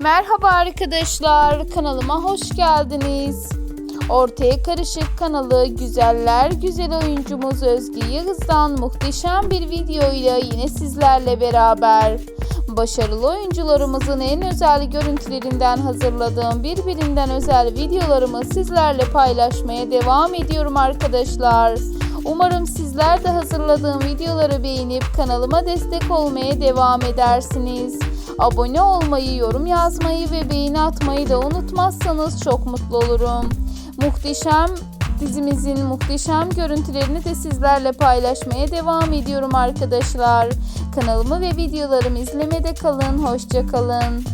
Merhaba arkadaşlar, kanalıma hoş geldiniz. Ortaya Karışık kanalı güzeller güzel oyuncumuz Özge Yağız'dan muhteşem bir video ile yine sizlerle beraber. Başarılı oyuncularımızın en özel görüntülerinden hazırladığım birbirinden özel videolarımı sizlerle paylaşmaya devam ediyorum arkadaşlar. Umarım sizler de hazırladığım videoları beğenip kanalıma destek olmaya devam edersiniz. Abone olmayı, yorum yazmayı ve beğeni atmayı da unutmazsanız çok mutlu olurum. Muhteşem dizimizin muhteşem görüntülerini de sizlerle paylaşmaya devam ediyorum arkadaşlar. Kanalımı ve videolarımı izlemede kalın, hoşça kalın.